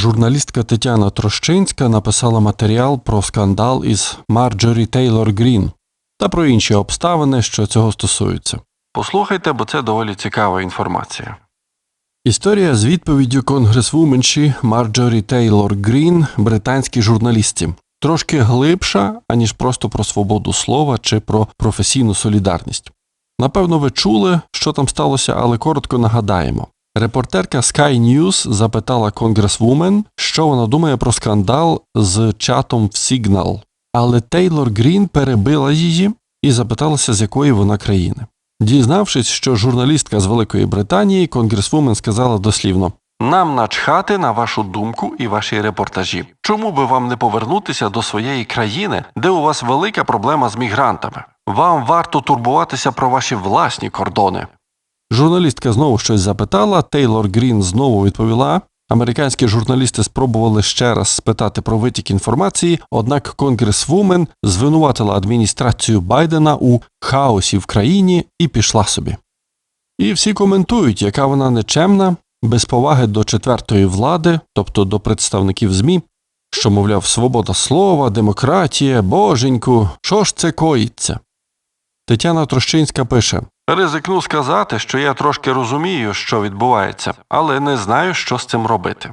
Журналістка Тетяна Трощинська написала матеріал про скандал із Марджорі Тейлор Грін та про інші обставини, що цього стосуються. Послухайте, бо це доволі цікава інформація. Історія з відповіддю конгресвуменші Марджорі Тейлор Грін, британській журналістці, трошки глибша, аніж просто про свободу слова чи про професійну солідарність. Напевно, ви чули, що там сталося, але коротко нагадаємо. Репортерка Sky News запитала конгресвумен, що вона думає про скандал з чатом в Signal. Але Тейлор Грін перебила її і запиталася, з якої вона країни. Дізнавшись, що журналістка з Великої Британії, конгресвумен сказала дослівно: Нам начхати на вашу думку і ваші репортажі. Чому би вам не повернутися до своєї країни, де у вас велика проблема з мігрантами? Вам варто турбуватися про ваші власні кордони. Журналістка знову щось запитала. Тейлор Грін знову відповіла. Американські журналісти спробували ще раз спитати про витік інформації, однак конгресвумен звинуватила адміністрацію Байдена у хаосі в країні і пішла собі. І всі коментують, яка вона нечемна, без поваги до четвертої влади, тобто до представників ЗМІ, що, мовляв, свобода слова, демократія, боженьку, що ж це коїться? Тетяна Трощинська пише Ризикну сказати, що я трошки розумію, що відбувається, але не знаю, що з цим робити.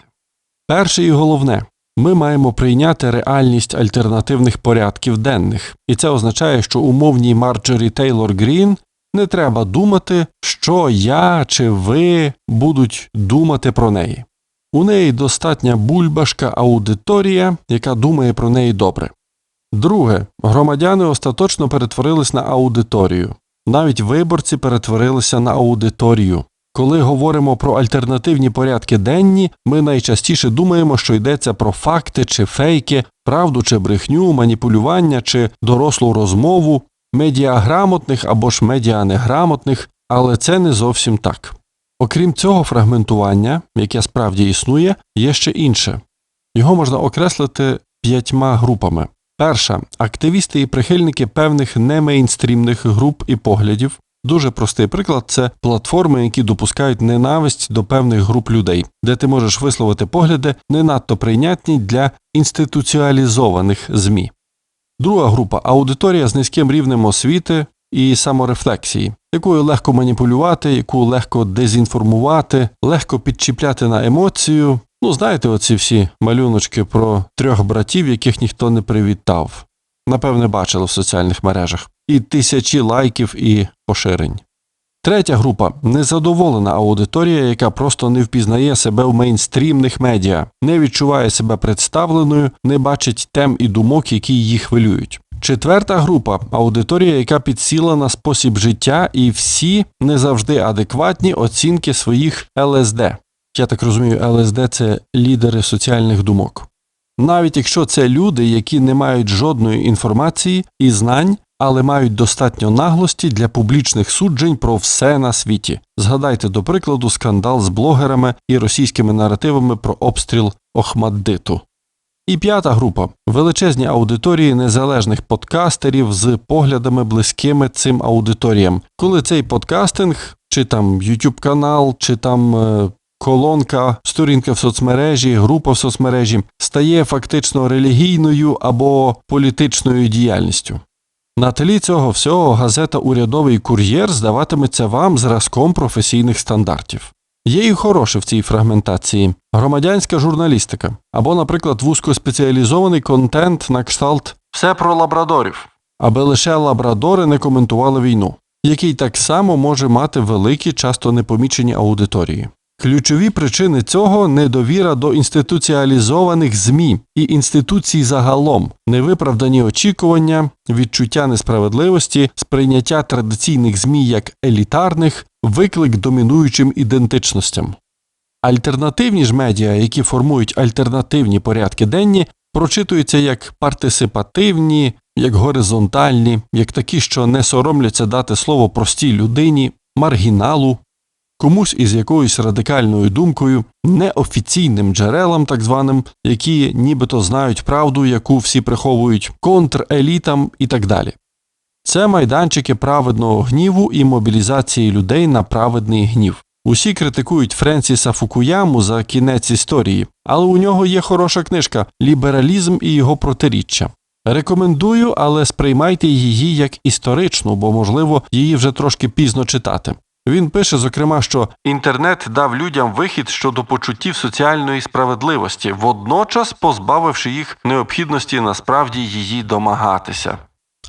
Перше і головне ми маємо прийняти реальність альтернативних порядків денних, і це означає, що умовній Марджорі Тейлор Грін не треба думати, що я чи ви будуть думати про неї. У неї достатня бульбашка аудиторія, яка думає про неї добре. Друге, громадяни остаточно перетворились на аудиторію. Навіть виборці перетворилися на аудиторію. Коли говоримо про альтернативні порядки денні, ми найчастіше думаємо, що йдеться про факти чи фейки, правду чи брехню, маніпулювання чи дорослу розмову, медіаграмотних або ж медіанеграмотних, але це не зовсім так. Окрім цього фрагментування, яке справді існує, є ще інше. Його можна окреслити п'ятьма групами. Перша активісти і прихильники певних немейнстрімних груп і поглядів. Дуже простий приклад це платформи, які допускають ненависть до певних груп людей, де ти можеш висловити погляди не надто прийнятні для інституціалізованих ЗМІ. Друга група аудиторія з низьким рівнем освіти і саморефлексії, якою легко маніпулювати, яку легко дезінформувати, легко підчіпляти на емоцію, Ну, знаєте, оці всі малюночки про трьох братів, яких ніхто не привітав. Напевне, бачили в соціальних мережах, і тисячі лайків і поширень. Третя група незадоволена аудиторія, яка просто не впізнає себе в мейнстрімних медіа, не відчуває себе представленою, не бачить тем і думок, які її хвилюють. Четверта група аудиторія, яка підсіла на спосіб життя, і всі не завжди адекватні оцінки своїх ЛСД. Я так розумію, ЛСД це лідери соціальних думок. Навіть якщо це люди, які не мають жодної інформації і знань, але мають достатньо наглості для публічних суджень про все на світі. Згадайте, до прикладу, скандал з блогерами і російськими наративами про обстріл Охмаддиту. І п'ята група величезні аудиторії незалежних подкастерів з поглядами близькими цим аудиторіям, коли цей подкастинг, чи там YouTube канал, чи там е, колонка, сторінка в соцмережі, група в соцмережі стає фактично релігійною або політичною діяльністю. На тлі цього всього газета Урядовий кур'єр здаватиметься вам зразком професійних стандартів. Є і хороше в цій фрагментації громадянська журналістика або, наприклад, вузькоспеціалізований контент на кшталт все про лабрадорів, аби лише лабрадори не коментували війну, який так само може мати великі, часто непомічені аудиторії. Ключові причини цього недовіра до інституціалізованих ЗМІ і інституцій загалом, невиправдані очікування, відчуття несправедливості, сприйняття традиційних ЗМІ як елітарних, виклик домінуючим ідентичностям. Альтернативні ж медіа, які формують альтернативні порядки денні, прочитуються як партисипативні, як горизонтальні, як такі, що не соромляться дати слово простій людині, маргіналу, комусь із якоюсь радикальною думкою, неофіційним джерелам, так званим, які нібито знають правду, яку всі приховують, контрелітам і так далі. Це майданчики праведного гніву і мобілізації людей на праведний гнів. Усі критикують Френсіса Фукуяму за кінець історії, але у нього є хороша книжка Лібералізм і його протиріччя. Рекомендую, але сприймайте її як історичну, бо, можливо, її вже трошки пізно читати. Він пише, зокрема, що інтернет дав людям вихід щодо почуттів соціальної справедливості, водночас позбавивши їх необхідності насправді її домагатися.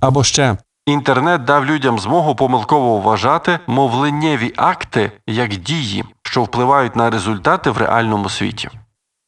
Або ще інтернет дав людям змогу помилково вважати мовленнєві акти як дії, що впливають на результати в реальному світі.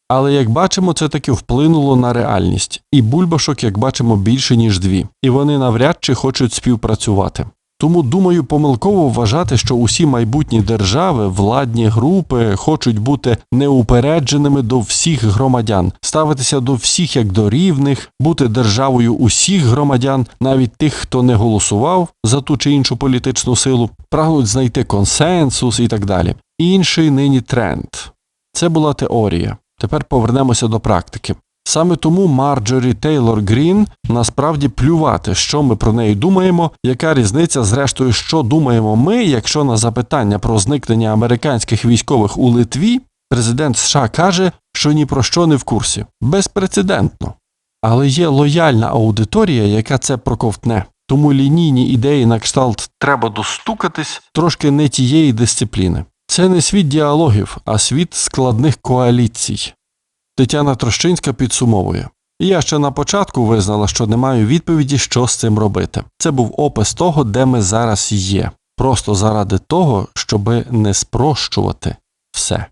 Але як бачимо, це таки вплинуло на реальність, і бульбашок, як бачимо, більше ніж дві, і вони навряд чи хочуть співпрацювати. Тому думаю, помилково вважати, що усі майбутні держави, владні групи хочуть бути неупередженими до всіх громадян, ставитися до всіх як до рівних, бути державою усіх громадян, навіть тих, хто не голосував за ту чи іншу політичну силу, прагнуть знайти консенсус і так далі. Інший нині тренд. Це була теорія. Тепер повернемося до практики. Саме тому Марджорі Тейлор Грін насправді плювати, що ми про неї думаємо, яка різниця, зрештою, що думаємо ми, якщо на запитання про зникнення американських військових у Литві президент США каже, що ні про що не в курсі. Безпрецедентно. Але є лояльна аудиторія, яка це проковтне. Тому лінійні ідеї на кшталт треба достукатись трошки не тієї дисципліни. Це не світ діалогів, а світ складних коаліцій. Тетяна Трощинська підсумовує. Я ще на початку визнала, що не маю відповіді, що з цим робити. Це був опис того, де ми зараз є, просто заради того, щоби не спрощувати все.